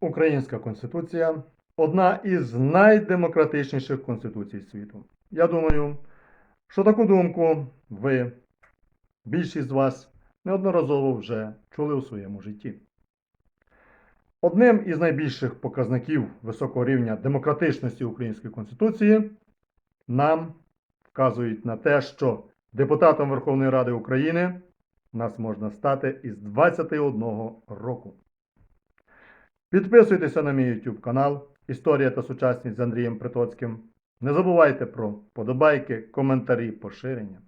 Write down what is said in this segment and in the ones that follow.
Українська Конституція одна із найдемократичніших конституцій світу. Я думаю, що таку думку ви, більшість з вас, неодноразово вже чули у своєму житті. Одним із найбільших показників високого рівня демократичності Української Конституції нам вказують на те, що депутатом Верховної Ради України нас можна стати із 21 року. Підписуйтеся на мій YouTube канал Історія та сучасність з Андрієм Притоцьким. Не забувайте про подобайки, коментарі, поширення.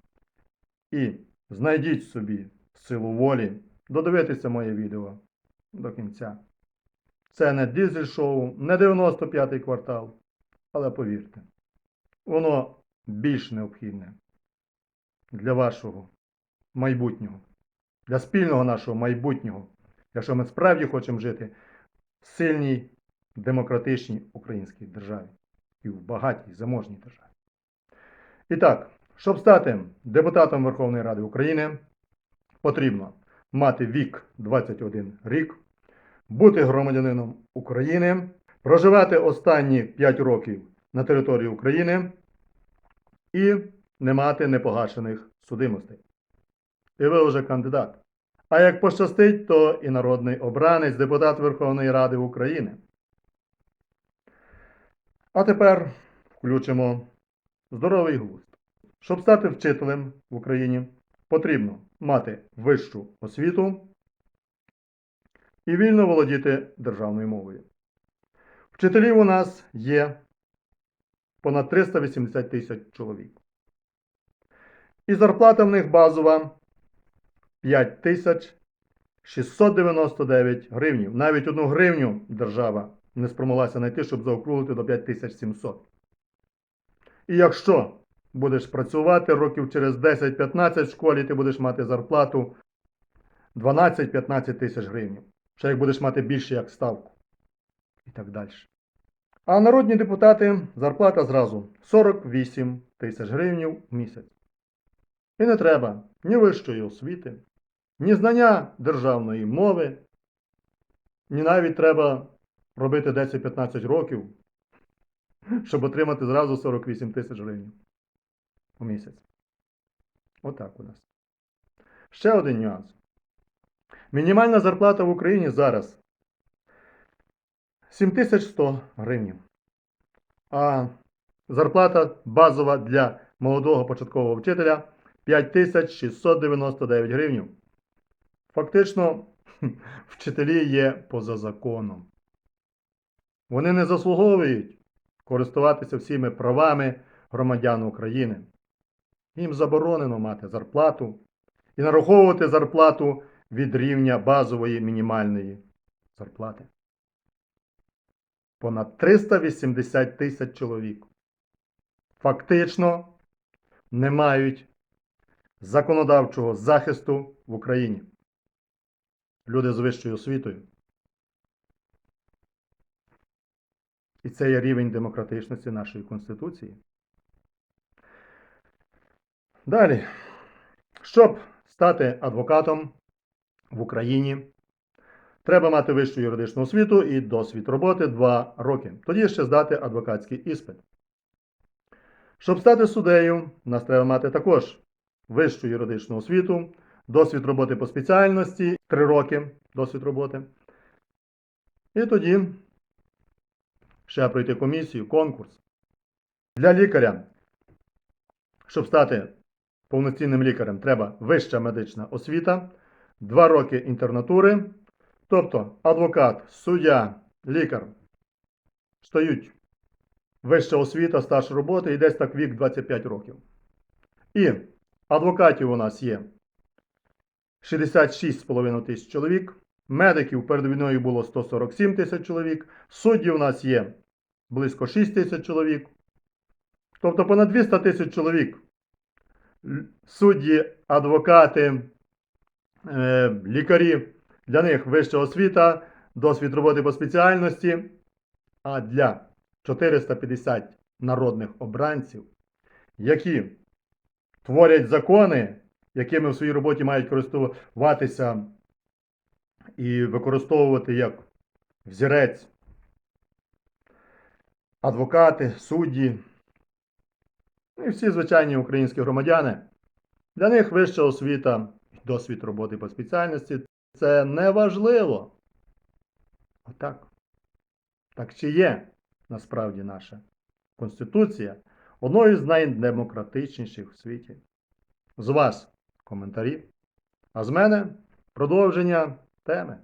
І знайдіть собі силу волі додивитися моє відео до кінця. Це не дизель шоу, не 95-й квартал, але повірте, воно більш необхідне для вашого майбутнього, для спільного нашого майбутнього, якщо ми справді хочемо жити сильній демократичній українській державі і в багатій заможній державі. І так, щоб стати депутатом Верховної Ради України, потрібно мати вік 21 рік, бути громадянином України, проживати останні 5 років на території України і не мати непогашених судимостей. І ви вже кандидат. А як пощастить, то і народний обранець, депутат Верховної Ради України. А тепер включимо здоровий глузд. Щоб стати вчителем в Україні, потрібно мати вищу освіту і вільно володіти державною мовою. Вчителів у нас є понад 380 тисяч чоловік. І зарплата в них базова 5699 гривнів. Навіть одну гривню держава не спромоглася знайти, щоб заокруглити до 5700. І якщо будеш працювати років через 10-15 в школі, ти будеш мати зарплату 12-15 тисяч гривень. Ще як будеш мати більше як ставку. І так далі. А народні депутати зарплата зразу 48 тисяч гривень в місяць. І не треба ні вищої освіти, ні знання державної мови, ні навіть треба робити 10-15 років, щоб отримати зразу 48 тисяч гривень у місяць. Отак у нас. Ще один нюанс. Мінімальна зарплата в Україні зараз 7100 гривень. А зарплата базова для молодого початкового вчителя 5699 гривень. Фактично, вчителі є поза законом. Вони не заслуговують користуватися всіми правами громадян України. Їм заборонено мати зарплату і нараховувати зарплату від рівня базової мінімальної зарплати. Понад 380 тисяч чоловік фактично не мають законодавчого захисту в Україні. Люди з вищою освітою. І це є рівень демократичності нашої Конституції. Далі, щоб стати адвокатом в Україні, треба мати вищу юридичну освіту і досвід роботи 2 роки. Тоді ще здати адвокатський іспит. Щоб стати суддею, нас треба мати також вищу юридичну освіту, досвід роботи по спеціальності 3 роки досвід роботи. І тоді ще пройти комісію, конкурс. Для лікаря, щоб стати повноцінним лікарем, треба вища медична освіта, 2 роки інтернатури. Тобто адвокат, суддя, лікар стають вища освіта, стаж роботи і десь так вік 25 років. І адвокатів у нас є 66,5 тисяч чоловік. Медиків перед війною було 147 тисяч чоловік. Суддів у нас є близько 6 тисяч чоловік. Тобто понад 200 тисяч чоловік. Судді, адвокати, е, лікарі. Для них вища освіта, досвід роботи по спеціальності. А для 450 народних обранців, які творять закони, якими в своїй роботі мають користуватися і використовувати як взірець. Адвокати, судді і всі звичайні українські громадяни. Для них вища освіта досвід роботи по спеціальності це не важливо. Отак. Так чи є насправді наша Конституція одною з найдемократичніших в світі? З вас коментарі, а з мене продовження теми.